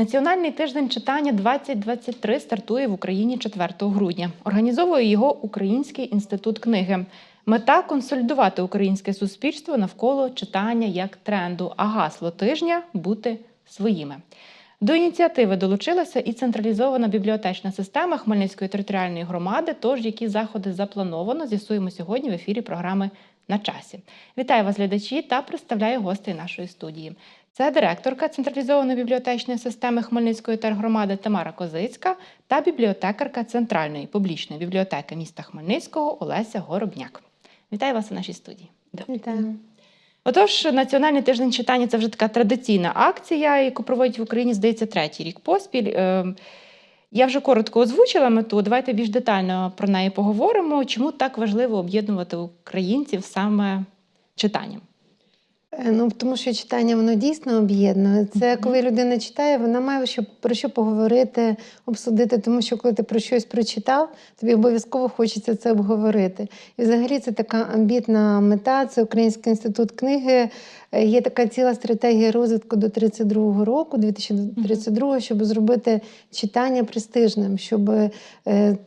Національний тиждень читання 2023 стартує в Україні 4 грудня. Організовує його Український інститут книги. Мета консолідувати українське суспільство навколо читання як тренду, а гасло тижня бути своїми. До ініціативи долучилася і централізована бібліотечна система Хмельницької територіальної громади. Тож які заходи заплановано, з'ясуємо сьогодні в ефірі програми на часі. Вітаю вас, глядачі, та представляю гостей нашої студії. Це директорка централізованої бібліотечної системи Хмельницької тергромади Тамара Козицька та бібліотекарка Центральної публічної бібліотеки міста Хмельницького Олеся Горобняк. Вітаю вас у нашій студії. Вітаю. Отож, Національний тиждень читання це вже така традиційна акція, яку проводять в Україні, здається, третій рік поспіль. Е, Я вже коротко озвучила мету. Давайте більш детально про неї поговоримо. Чому так важливо об'єднувати українців саме читанням? Е, Ну, тому що читання воно дійсно об'єднує. Це коли людина читає, вона має що, про що поговорити, обсудити, тому що коли ти про щось прочитав, тобі обов'язково хочеться це обговорити. І взагалі це така амбітна мета, це Український інститут книги. Е, Є така ціла стратегія розвитку до 32-го року, 2032, щоб зробити читання престижним, щоб е,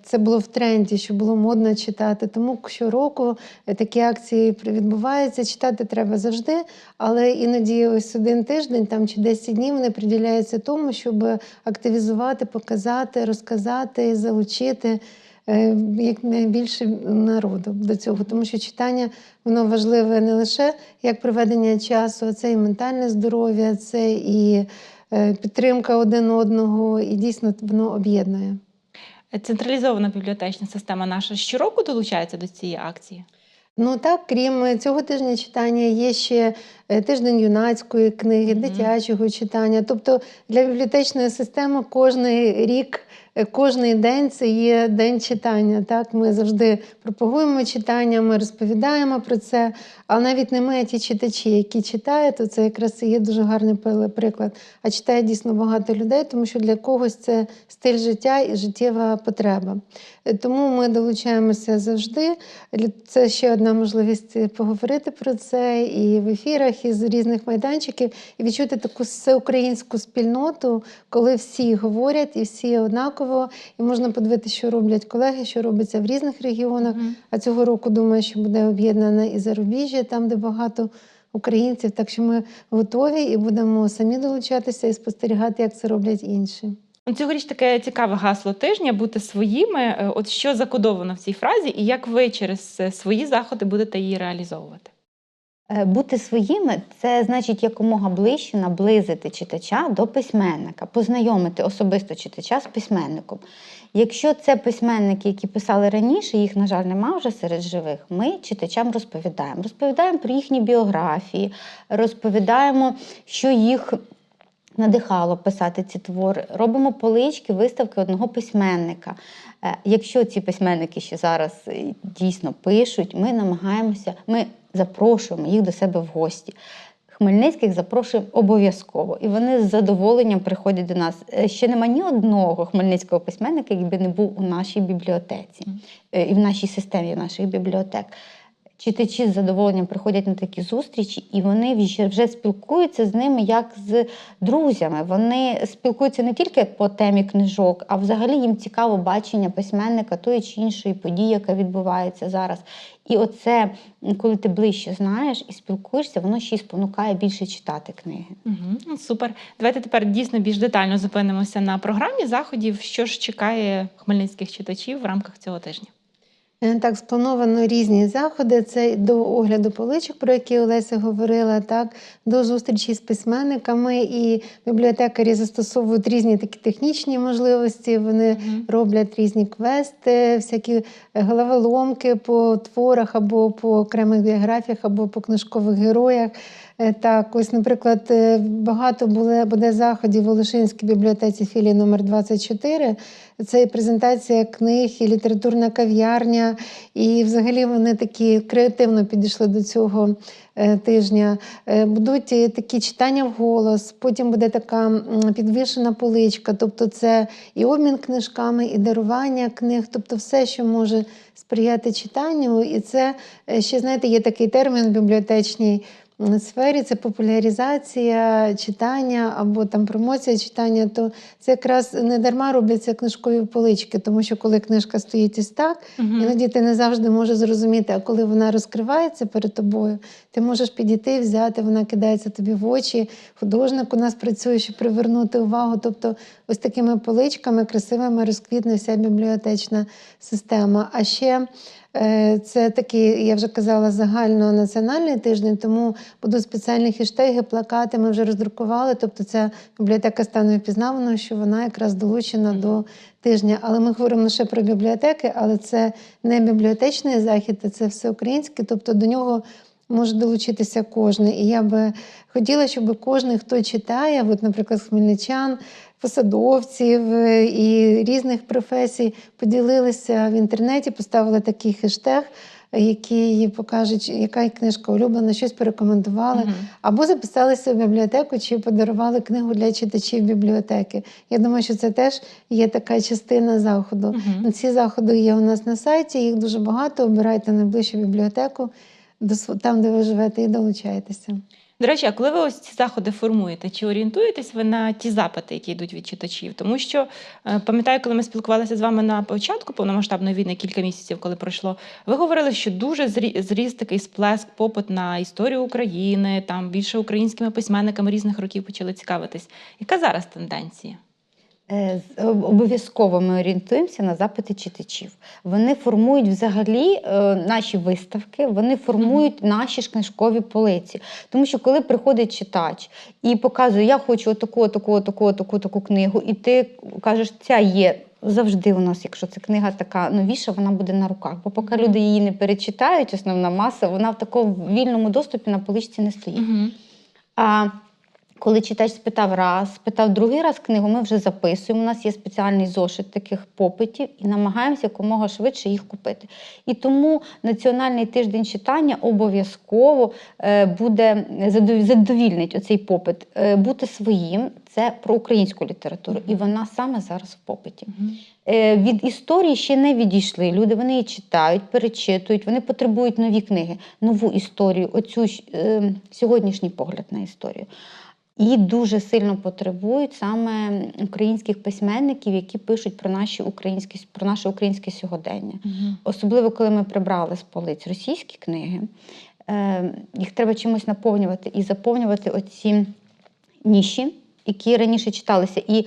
це було в тренді, щоб було модно читати. Тому щороку е, такі акції відбуваються. Читати треба завжди, але іноді ось один тиждень там чи 10 днів вони приділяються тому, щоб активізувати, показати, розказати, залучити. Е, Як найбільше народу до цього, тому що читання воно важливе не лише як проведення часу, а це і ментальне здоров'я, це і е, підтримка один одного, і дійсно воно об'єднує. Централізована бібліотечна система наша щороку долучається до цієї акції. Ну так, крім цього тижня читання, є ще е, тиждень юнацької книги, дитячого читання. Тобто для бібліотечної системи кожний рік, кожний день це є день читання. Так, ми завжди пропагуємо читання, ми розповідаємо про це. А навіть не ми, а ті читачі, які читають, то це якраз і є дуже гарний приклад. А читає дійсно багато людей, тому що для когось це стиль життя і життєва потреба. Е, Тому ми долучаємося завжди. Це ще одна можливість е, поговорити про це і в ефірах, і з різних майданчиків, і відчути таку всеукраїнську спільноту, коли всі говорять і всі однаково, і можна подивитися, що роблять колеги, що робиться в різних регіонах. Мгм. А цього року думаю, що буде об'єднане і зарубіжжя, там, де багато українців. Так що ми готові і будемо самі долучатися і спостерігати, як це роблять інші. Цьогоріч таке цікаве гасло тижня бути своїми. Е, От що закодовано в цій фразі, і як ви через е, свої заходи будете її реалізовувати? Е, Бути своїми це значить якомога ближче наблизити читача до письменника, познайомити особисто читача з письменником. Якщо це письменники, які писали раніше, їх, на жаль, нема вже серед живих, ми читачам розповідаємо. Розповідаємо про їхні біографії, розповідаємо, що їх надихало писати ці твори. Робимо полички, виставки одного письменника. Е, Якщо ці письменники ще зараз е, дійсно пишуть, ми намагаємося, ми запрошуємо їх до себе в гості. Хмельницьких запрошуємо обов'язково, і вони з задоволенням приходять до нас. Е, Ще нема ні одного хмельницького письменника, який би не був у нашій бібліотеці е, і в нашій системі наших бібліотек. Читачі з задоволенням приходять на такі зустрічі, і вони вже, спілкуються з ними як з друзями. Вони спілкуються не тільки по темі книжок, а взагалі їм цікаво бачення письменника тої чи іншої події, яка відбувається зараз. І оце, коли ти ближче знаєш і спілкуєшся, воно ще й спонукає більше читати книги. Угу, супер. Давайте тепер дійсно більш детально зупинимося на програмі заходів. Що ж чекає хмельницьких читачів в рамках цього тижня? Так, сплановано різні заходи. Це до огляду поличок, про які Олеся говорила, так, до зустрічі з письменниками. І бібліотекарі застосовують різні такі технічні можливості. Вони Мгм. роблять різні квести, всякі головоломки по творах або по окремих біографіях, або по книжкових героях. Е, Так, ось, наприклад, е, багато буде, буде заходів в Олешинській бібліотеці філії номер 24 Це і презентація книг, і літературна кав'ярня. І взагалі вони такі креативно підійшли до цього е, тижня. Будуть такі читання вголос, потім буде така підвішена поличка. Тобто, це і обмін книжками, і дарування книг, тобто все, що може сприяти читанню. І це ще, знаєте, є такий термін бібліотечний. Сфері це популяризація читання або там промоція читання, то це якраз не дарма робляться книжкові полички, тому що коли книжка стоїть ось так, іноді ти не завжди можеш зрозуміти, а коли вона розкривається перед тобою, ти можеш підійти, взяти, вона кидається тобі в очі. Художник у нас працює, щоб привернути увагу. Тобто, ось такими поличками красивими розквітне вся бібліотечна система. А ще це такий, я вже казала, загальнонаціональний тиждень, тому будуть спеціальні хештеги, плакати. Ми вже роздрукували. Тобто, ця бібліотека стане впізнаваною, що вона якраз долучена до тижня. Але ми говоримо лише про бібліотеки, але це не бібліотечний захід, а це всеукраїнський. Тобто до нього може долучитися кожен. І я би хотіла, щоб кожен, хто читає, от, наприклад, хмельничан, посадовців е, і різних професій, поділилися в інтернеті, поставили такий хештег. Який покажуть, яка книжка улюблена, щось порекомендували, Мгм. або записалися в бібліотеку чи подарували книгу для читачів бібліотеки. Я думаю, що це теж є така частина заходу. Мгм. Ці заходи є у нас на сайті, їх дуже багато. Обирайте найближчу бібліотеку там, де ви живете, і долучайтеся. До речі, а коли ви ось ці заходи формуєте, чи орієнтуєтесь ви на ті запити, які йдуть від читачів? Тому що е, пам'ятаю, коли ми спілкувалися з вами на початку повномасштабної війни, кілька місяців, коли пройшло, ви говорили, що дуже зрі- зріс такий сплеск, попит на історію України, там більше українськими письменниками різних років почали цікавитись. Яка зараз тенденція? Е, об- Обов'язково ми орієнтуємося на запити читачів. Вони формують взагалі е, наші виставки, вони формують наші ж книжкові полиці. Тому що коли приходить читач і показує, я хочу отаку, отаку, отаку, отаку, таку книгу, і ти кажеш, ця є. Завжди у нас, якщо це книга така новіша, вона буде на руках. Бо поки люди її не перечитають, основна маса, вона в такому вільному доступі на поличці не стоїть. А коли читач спитав раз, спитав другий раз книгу, ми вже записуємо. У нас є спеціальний зошит таких попитів і намагаємося якомога швидше їх купити. І тому Національний тиждень читання обов'язково е, буде задов- задовільнить оцей попит. Е, Бути своїм це про українську літературу, і вона саме зараз в попиті. Е, Від історії ще не відійшли. Люди вони її читають, перечитують, вони потребують нові книги, нову історію, оцю е, сьогоднішній погляд на історію. І дуже сильно потребують саме українських письменників, які пишуть про наші українські про наше українське сьогодення. Особливо коли ми прибрали з полиць російські книги, е, їх треба чимось наповнювати і заповнювати оці ніші, які раніше читалися. І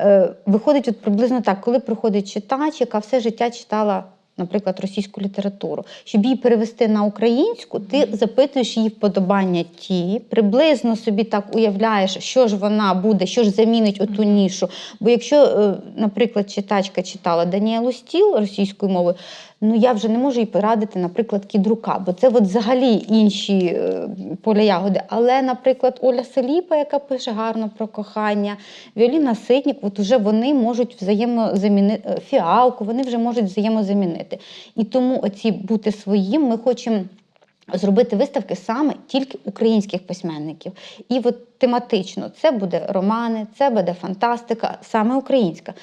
е, виходить от приблизно так, коли приходить читач, яка все життя читала. Наприклад, російську літературу, щоб її перевести на українську, ти запитуєш її вподобання ті, приблизно собі так уявляєш, що ж вона буде, що ж замінить оту нішу. Бо якщо, е, наприклад, читачка читала Даніелу Стіл російською мовою, ну я вже не можу їй порадити, наприклад, кідрука, бо це от взагалі інші е, поля ягоди. Але, наприклад, Оля Селіпа, яка пише гарно про кохання, Віоліна Ситнік, от уже вони можуть взаємозамінити фіалку, вони вже можуть взаємозамінити. І тому оці бути своїм ми хочемо. Зробити виставки саме тільки українських письменників. І от тематично це буде романи, це буде фантастика, саме українська.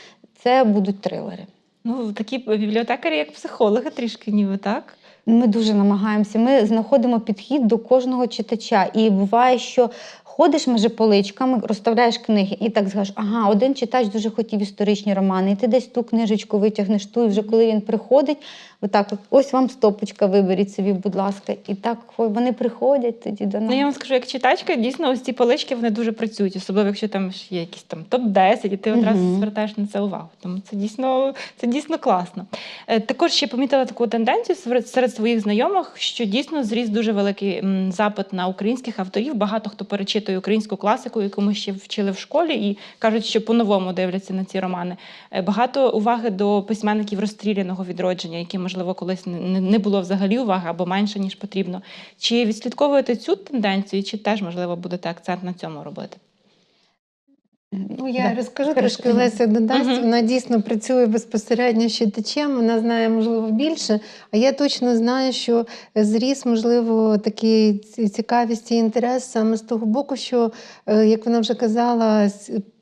Це будуть трилери. Ну, такі бібліотекарі, як психологи, трішки ніби так. Ми дуже намагаємося. Ми знаходимо підхід до кожного читача. І буває, що ходиш між поличками, розставляєш книги, і так скажеш, ага, один читач дуже хотів історичні романи, і ти десь ту книжечку витягнеш ту, і вже коли він приходить, отак, от, ось вам стопочка, виберіть собі, будь ласка. І так вони приходять тоді до нас. Ну, я вам скажу, як читачка, дійсно, ось ці полички вони дуже працюють, особливо якщо там є якісь там топ-10, і ти одразу Мгм. звертаєш на це увагу. Тому це дійсно, це дійсно класно. Е, Також ще помітила таку тенденцію серед, своїх знайомих, що дійсно зріс дуже великий запит на українських авторів. Багато хто перечитує українську класику, яку ми ще вчили в школі, і кажуть, що по-новому дивляться на ці романи. Е, Багато уваги до письменників розстріляного відродження, які, можливо, колись не було взагалі уваги або менше, ніж потрібно. Чи відслідковуєте цю тенденцію, чи теж, можливо, будете акцент на цьому робити? Ну, я Да. розкажу трошки, Леся додасть. Мгм. Вона дійсно працює безпосередньо з читачем, вона знає, можливо, більше. А я точно знаю, що зріс, можливо, такий цікавість і інтерес саме з того боку, що, е, як вона вже казала,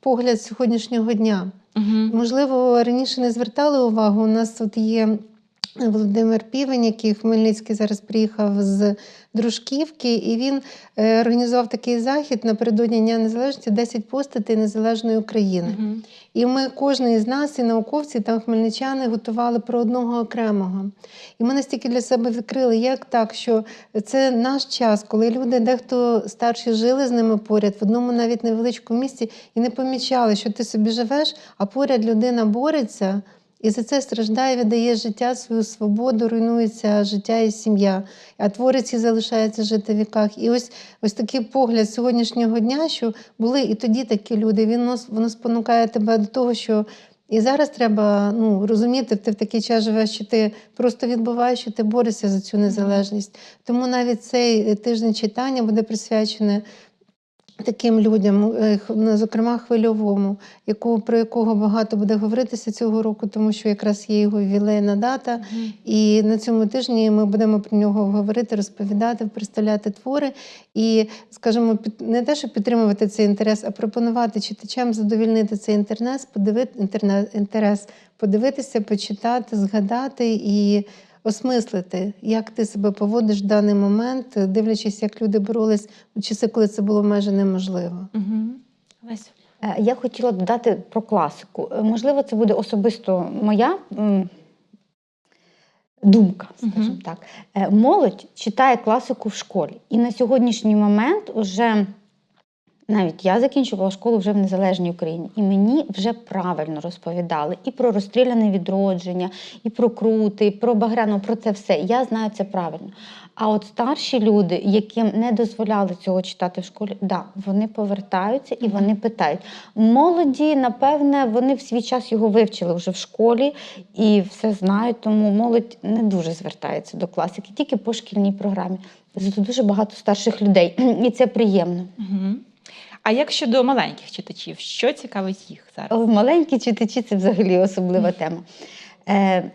погляд сьогоднішнього дня. Угу. Можливо, раніше не звертали увагу. У нас тут є Володимир Півень, який в Хмельницький зараз приїхав з Дружківки, і він е, організував такий захід напередодні Дня Незалежності 10 постатей незалежної України. Мгм. І ми, кожен із нас, і науковці, там хмельничани, готували про одного окремого. І ми настільки для себе відкрили, як так, що це наш час, коли люди, дехто старші жили з ними поряд, в одному навіть невеличкому місці, і не помічали, що ти собі живеш, а поряд людина бореться. І за це страждає, віддає життя, свою свободу, руйнується життя і сім'я, а творець і залишається жити в віках. І ось ось такий погляд сьогоднішнього дня, що були і тоді такі люди. Він воно спонукає тебе до того, що і зараз треба ну, розуміти, ти в такий час живеш, що ти просто відбуваєш, що ти борешся за цю незалежність. Тому навіть цей тиждень читання буде присвячене таким людям, е, ну, зокрема хвильовому, яку, про якого багато буде говоритися цього року, тому що якраз є його ювілейна дата. Мгм. І на цьому тижні ми будемо про нього говорити, розповідати, представляти твори. І, скажімо, не те, щоб підтримувати цей інтерес, а пропонувати читачам задовільнити цей інтерес, подивити інтернет, інтерес, подивитися, почитати, згадати і осмислити, як ти себе поводиш в даний момент, дивлячись, як люди боролись у часи, коли це було майже неможливо. Лесю. Е, Я хотіла додати про класику. Е, Можливо, це буде особисто моя думка, скажімо так. Е, Молодь читає класику в школі. І на сьогоднішній момент уже навіть я закінчувала школу вже в незалежній Україні, і мені вже правильно розповідали і про розстріляне відродження, і про крути, і про багряну, про це все. Я знаю це правильно. А от старші люди, яким не дозволяли цього читати в школі, да, вони повертаються і вони питають. Молоді, напевне, вони в свій час його вивчили вже в школі і все знають, тому молодь не дуже звертається до класики, тільки по шкільній програмі. Зато дуже багато старших людей, і це приємно. Мгм. А як щодо маленьких читачів, що цікавить їх зараз? Маленькі читачі це взагалі особлива тема. Е,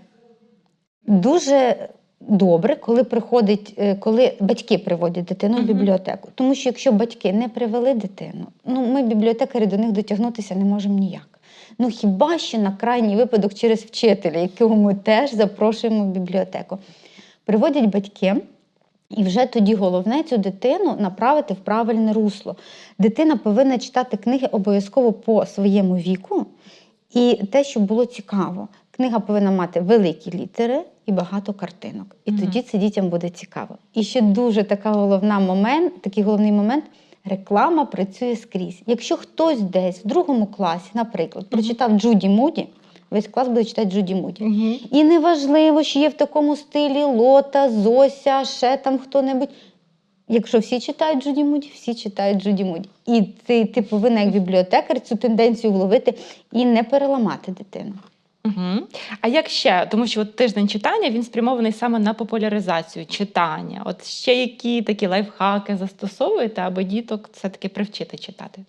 дуже добре, коли приходить, е, коли батьки приводять дитину в бібліотеку. Тому що якщо батьки не привели дитину, ну ми бібліотекарі до них дотягнутися не можемо ніяк. Ну хіба що на крайній випадок через вчителя, якого ми теж запрошуємо в бібліотеку. Приводять батьки. І вже тоді головне цю дитину направити в правильне русло. Дитина повинна читати книги обов'язково по своєму віку, і те, щоб було цікаво. Книга повинна мати великі літери і багато картинок. І Мгм. тоді це дітям буде цікаво. І ще дуже така головна момент, такий головний момент. Реклама працює скрізь. Якщо хтось десь в другому класі, наприклад, прочитав Джуді Муді, весь клас буде читати Джуді Муді. Мгм. І неважливо, що є в такому стилі Лота, Зося, ще там хто-небудь. Якщо всі читають Джуді Муді, всі читають Джуді Муді. І ти, ти повинна як бібліотекар цю тенденцію вловити і не переламати дитину. Мгм. А як ще, тому що от тиждень читання він спрямований саме на популяризацію читання. От ще які такі лайфхаки застосовуєте, аби діток все-таки привчити читати?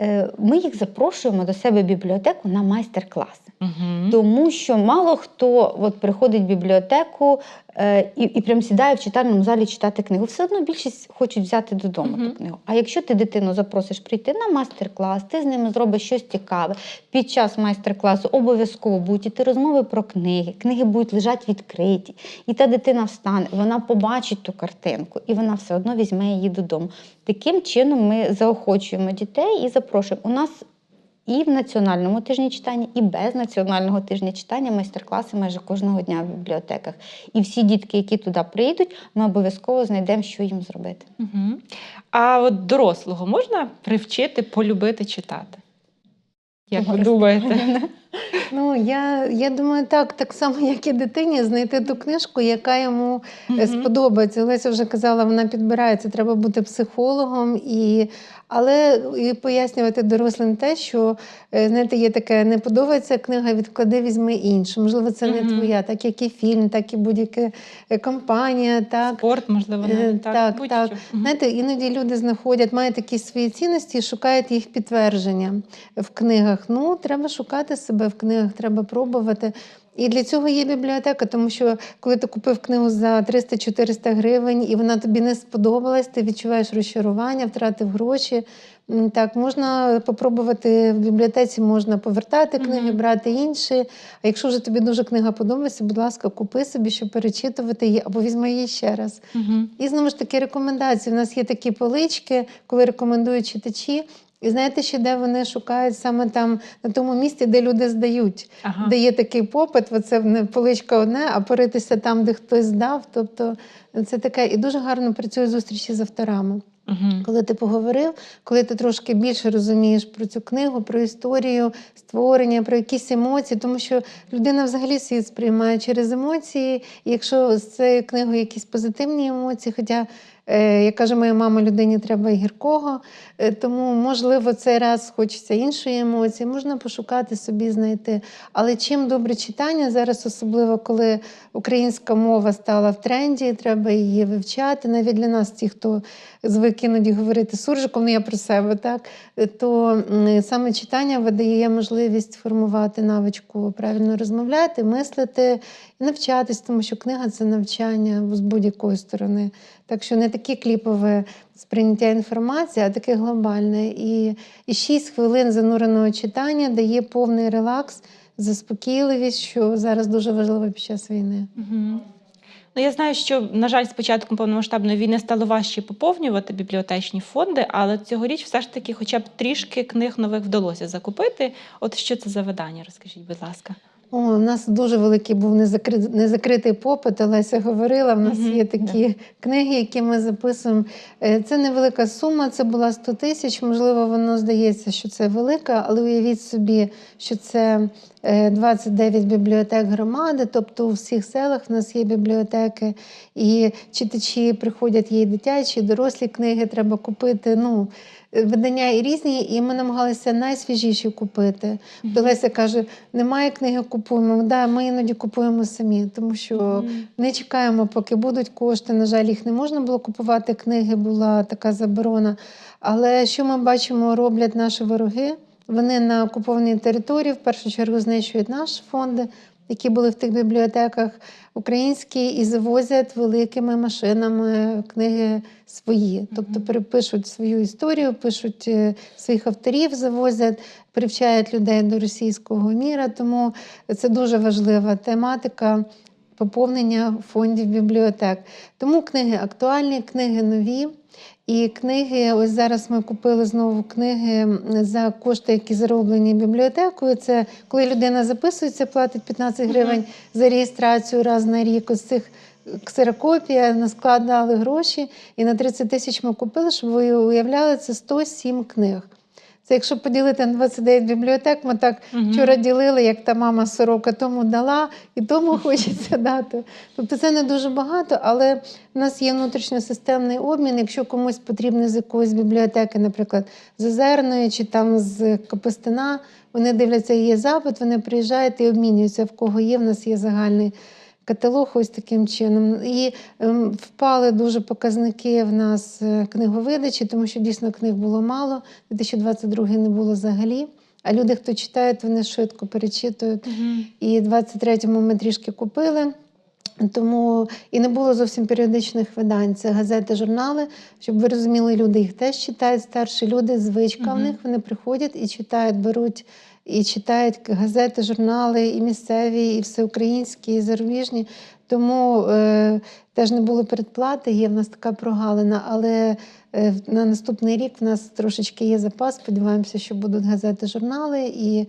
Е, Ми їх запрошуємо до себе в бібліотеку на майстер-класи. Угу. Тому що мало хто от приходить в бібліотеку і, і прям сідає в читальному залі читати книгу. Все одно більшість хочуть взяти додому Мгм. ту книгу. А якщо ти дитину запросиш прийти на майстер-клас, ти з ними зробиш щось цікаве. Під час майстер-класу обов'язково будуть іти розмови про книги. Книги будуть лежати відкриті. І та дитина встане, вона побачить ту картинку, і вона все одно візьме її додому. Таким чином ми заохочуємо дітей і запрошуємо. У нас і в національному тижні читання, і без національного тижня читання майстер-класи майже кожного дня в бібліотеках. І всі дітки, які туди прийдуть, ми обов'язково знайдемо, що їм зробити. Угу. А от дорослого можна привчити полюбити читати? Як ви думаєте? Ну, я, я думаю, так, так само, як і дитині, знайти ту книжку, яка йому Мгм. сподобається. Леся вже казала, вона підбирається, треба бути психологом, і, але і пояснювати дорослим те, що е, знаєте, є таке, не подобається книга, відклади, візьми іншу. Можливо, це не твоя, так як і фільм, так і будь-яка е, компанія. Так. Спорт, можливо, Е, навіть, так, так, так. будь-що. Знаєте, іноді люди знаходять, мають якісь свої цінності і шукають їх підтвердження в книгах. Ну, треба шукати себе в книгах, треба пробувати. І для цього є бібліотека, тому що коли ти купив книгу за 300-400 гривень і вона тобі не сподобалась, ти відчуваєш розчарування, втратив гроші. Так, можна попробувати в бібліотеці, можна повертати книги, брати інші. А якщо вже тобі дуже книга подобається, будь ласка, купи собі, щоб перечитувати її, або візьми її ще раз. І знову ж таки рекомендації. У нас є такі полички, коли рекомендують читачі. І знаєте, ще де вони шукають саме там на тому місці, де люди здають, Ага. де є такий попит, оце не поличка одне, а поритися там, де хтось здав. Тобто це таке і дуже гарно працює зустрічі з авторами. Угу. Коли ти поговорив, коли ти трошки більше розумієш про цю книгу, про історію створення, про якісь емоції, тому що людина взагалі світ сприймає через емоції. І якщо з цією книгою якісь позитивні емоції, хоча, як каже моя мама, людині треба гіркого, е, тому, можливо, цей раз хочеться іншої емоції, можна пошукати собі, знайти. Але чим добре читання зараз, особливо коли українська мова стала в тренді, треба її вивчати. Навіть для нас, ті, хто звик іноді говорити суржиком, ну я про себе, так то саме читання видає можливість формувати навичку правильно розмовляти, мислити і навчатись, тому що книга це навчання з будь-якої сторони. Так що не таке кліпове сприйняття інформації, а таке глобальне. І, і 6 хвилин зануреного читання дає повний релакс, заспокійливість, що зараз дуже важливо під час війни. Угу. Ну, я знаю, що, на жаль, з початком повномасштабної війни стало важче поповнювати бібліотечні фонди, але цьогоріч все ж таки хоча б трішки книг нових вдалося закупити. От що це за видання? Розкажіть, будь ласка. О, у нас дуже великий був незакритий, незакритий попит. Олеся говорила. В нас Мгм, є такі книги, які ми записуємо. Е, Це невелика сума, це була 100 тисяч. Можливо, воно здається, що це велика, але уявіть собі, що це е, 29 бібліотек громади, тобто у всіх селах в нас є бібліотеки, і читачі приходять, є і дитячі, і дорослі книги треба купити. Ну, е, видання і різні, і ми намагалися найсвіжіші купити. То Леся каже: немає книги, купуємо. Да, ми іноді купуємо самі, тому що не чекаємо, поки будуть кошти. На жаль, їх не можна було купувати. Книги була така заборона. Але що ми бачимо, роблять наші вороги? Вони на окупованій території в першу чергу знищують наші фонди, які були в тих бібліотеках українські, і завозять великими машинами книги свої. Тобто перепишуть свою історію, пишуть е, своїх авторів, завозять, привчають людей до російського міра. Тому це дуже важлива тематика поповнення фондів бібліотек. Тому книги актуальні, книги нові. І книги, ось зараз ми купили знову книги за кошти, які зароблені бібліотекою. Це коли людина записується, платить 15 гривень за реєстрацію раз на рік. Ось цих ксерокопія, наскладали гроші, і на 30 тисяч ми купили, щоб ви уявляли, це 107 книг. Це якщо поділити на 29 бібліотек, ми так Мгм. вчора ділили, як та мама сорока тому дала, і тому хочеться дати. Тобто це не дуже багато, але в нас є внутрішньосистемний обмін. Якщо комусь потрібно з якоїсь бібліотеки, наприклад, з Озерної чи там з Капустина, вони дивляться, є запит, вони приїжджають і обмінюються, в кого є, в нас є загальний. Каталог ось таким чином. І ем, впали дуже показники в нас е, книговидачі, тому що дійсно книг було мало. 2022 не було взагалі. А люди, хто читають, вони швидко перечитують. Мгм. І 23-му ми трішки купили. Тому і не було зовсім періодичних видань. Це газети, журнали. Щоб ви розуміли, люди їх теж читають. Старші люди, звичка в них вони приходять і читають, беруть і читають газети, журнали, і місцеві, і всеукраїнські, і зарубіжні. Тому е, теж не було передплати, є в нас така прогалина. Але е, на наступний рік в нас трошечки є запас. Сподіваємося, що будуть газети, журнали. І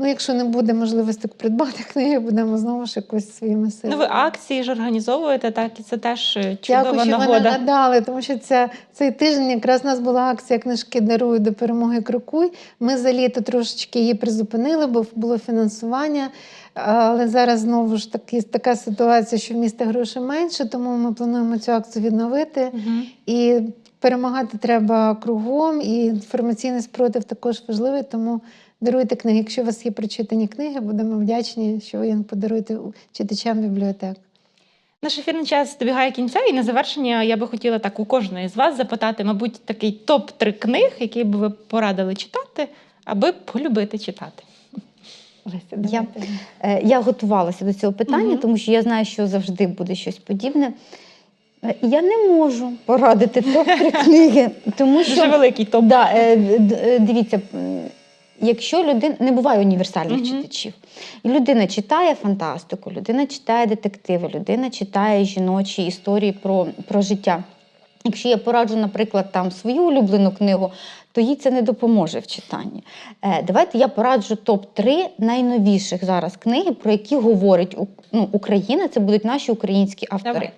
ну, якщо не буде можливості придбати книги, будемо знову ж якось своїми Ну, ви акції ж організовуєте, так, і це теж е, чудова Дякую, що ви нагода. нагадали, тому що ця, цей тиждень якраз у нас була акція книжки дарую до перемоги крокуй. Ми за літо трошечки її призупинили, бо було фінансування. Але зараз знову ж таки така ситуація, що в міста грошей менше, тому ми плануємо цю акцію відновити. Мгм. І перемагати треба кругом, і інформаційний спротив також важливий, тому даруйте книги. Якщо у вас є прочитані книги, будемо вдячні, що ви їх подаруєте читачам бібліотек. Наш ефірний час добігає кінця, і на завершення я би хотіла так у кожної з вас запитати, мабуть, такий топ-3 книг, які б ви порадили читати, аби полюбити читати. Я- Е, Я готувалася до цього питання, Мгм. тому що я знаю, що завжди буде щось подібне. Е, Я не можу порадити топ-3 книги, тому що Дуже великий топ. Да, е, дивіться, якщо людина не буває універсальних Мгм. читачів, і людина читає фантастику, людина читає детективи, людина читає жіночі історії про, про життя. Якщо я пораджу, наприклад, там свою улюблену книгу, то їй це не допоможе в читанні. Е, давайте я пораджу топ-3 найновіших зараз книги, про які говорить ну, Україна. Це будуть наші українські автори.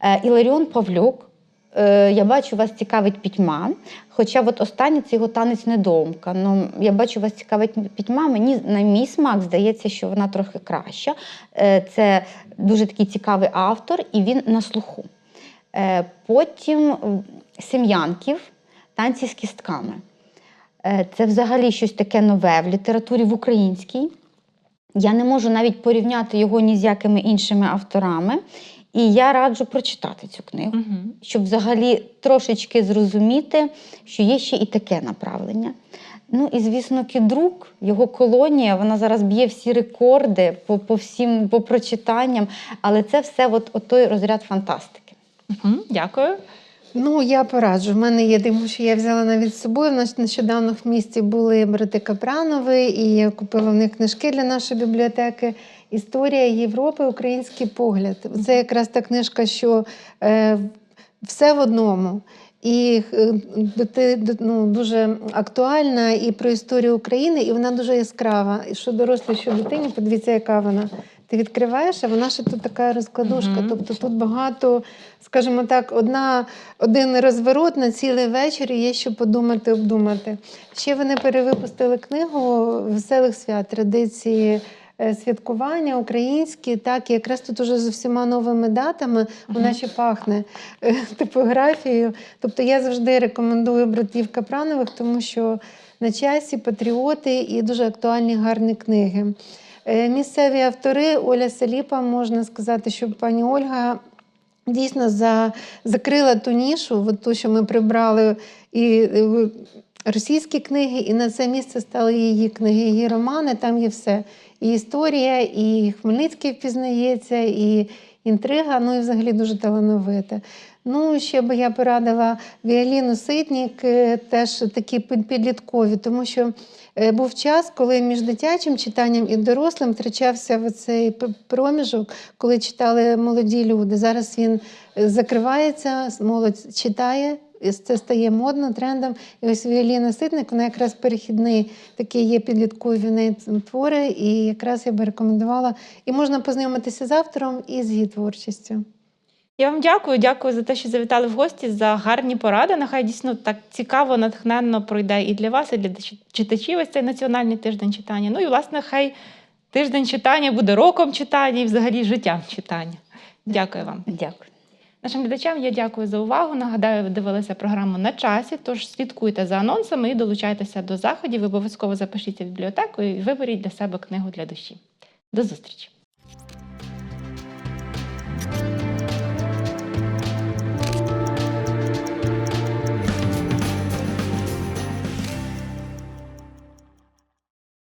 Давай. Е, Іларіон Павлюк. Е, Я бачу, вас цікавить пітьма. Хоча от останній це його танець недоумка. Ну, я бачу, вас цікавить пітьма. Мені на мій смак здається, що вона трохи краща. Е, Це дуже такий цікавий автор, і він на слуху. Е, Потім Сем'янків, танці з кістками. Це взагалі щось таке нове в літературі в українській. Я не можу навіть порівняти його ні з якими іншими авторами. І я раджу прочитати цю книгу, Мгм. щоб взагалі трошечки зрозуміти, що є ще і таке направлення. Ну і звісно, кідрук, його колонія, вона зараз б'є всі рекорди по, по всім по прочитанням, але це все от, от той розряд фантастики. Мгм. Дякую. Ну, я пораджу. У мене є, тому що я взяла навіть з собою. У нас нещодавно в місті були брати Капранови, і я купила в них книжки для нашої бібліотеки. Історія Європи, український погляд. Це якраз та книжка, що е, все в одному. І е, до- ну, дуже актуальна і про історію України, і вона дуже яскрава. І що дорослі, що дитині, подивіться, яка вона. Ти відкриваєш, а вона ще тут така розкладушка. Мгм. Тобто тут багато, скажімо так, одна, один розворот на цілий вечір і є що подумати, обдумати. Ще вони перевипустили книгу Веселих свят, традиції святкування українські, так, і якраз тут уже з всіма новими датами вона ще пахне е, типографією. Тобто я завжди рекомендую братів Капранових, тому що на часі патріоти і дуже актуальні гарні книги. Е, Місцеві автори Оля Саліпа, можна сказати, що пані Ольга дійсно за, закрила ту нішу, от ту, що ми прибрали і е, російські книги, і на це місце стали її книги, її романи. Там є все. І історія, і Хмельницький впізнається, і інтрига, ну і взагалі дуже талановита. Ну, ще би я порадила Віаліну Ситнік, е, теж такі під- підліткові, тому що е, був час, коли між дитячим читанням і дорослим втрачався цей проміжок, коли читали молоді люди. Зараз він е, закривається, молодь читає. І Це стає модно, трендом. І ось Віоліна Ситник, вона якраз перехідний такі є підліткові в неї твори, і якраз я би рекомендувала. І можна познайомитися з автором і з її творчістю. Я вам дякую. Дякую за те, що завітали в гості за гарні поради. Нехай дійсно так цікаво, натхненно пройде і для вас, і для читачів ось цей національний тиждень читання. Ну і власне, хай тиждень читання буде роком читання і взагалі життям читання. Дякую вам. Дякую. Нашим глядачам я дякую за увагу. Нагадаю, ви дивилися програму на часі. Тож слідкуйте за анонсами і долучайтеся до заходів. Обов'язково запишіться в бібліотеку і виберіть для себе книгу для душі. До зустрічі!